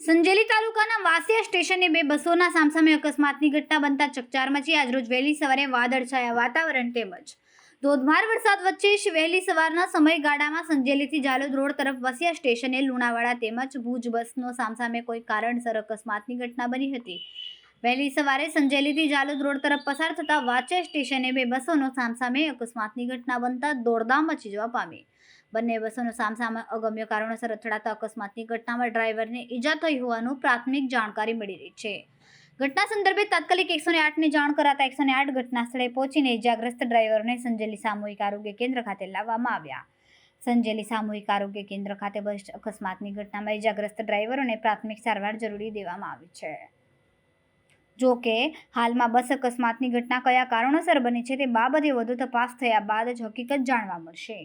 સંજેલી તાલુકાના વાસિયા સ્ટેશને બે બસોના સામસામે અકસ્માતની ઘટના બનતા ચકચાર મચી આજરોજ વહેલી સવારે વાદળછાયા વાતાવરણ તેમજ ધોધમાર વરસાદ વચ્ચે વહેલી સવારના સમયગાળામાં સંજેલીથી જાલોદ રોડ તરફ વસિયા સ્ટેશને લુણાવાડા તેમજ ભુજ બસનો સામસામે કોઈ કારણસર અકસ્માતની ઘટના બની હતી. વહેલી સવારે સંજેલીથી જાલોદ રોડ તરફ પસાર થતા વાચે સ્ટેશને બે બસોનો સામસામે અકસ્માતની ઘટના બનતા દોડધામ મચી જવા પામી. બંને બસોનો સામસામે અગમ્ય કારણોસર અથડાતા અકસ્માતની ઘટનામાં ડ્રાઈવરને ઈજા થઈ હોવાનું પ્રાથમિક જાણકારી મળી રહી છે. ઘટના સંદર્ભે તાત્કાલિક એકસો ને આઠની જાણ કરાતા એકસો ને આઠ ઘટના સ્થળે પહોંચીને ઇજાગ્રસ્ત ડ્રાઈવરને સંજેલી સામૂહિક આરોગ્ય કેન્દ્ર ખાતે લાવવામાં આવ્યા. સંજેલી સામૂહિક આરોગ્ય કેન્દ્ર ખાતે બસ અકસ્માતની ઘટનામાં ઇજાગ્રસ્ત ડ્રાઈવરોને પ્રાથમિક સારવાર જરૂરી દેવામાં આવી છે. જો કે, હાલમાં બસ અકસ્માતની ઘટના કયા કારણોસર બની છે તે બાબતે વધુ તપાસ થયા બાદ જ હકીકત જાણવા મળશે.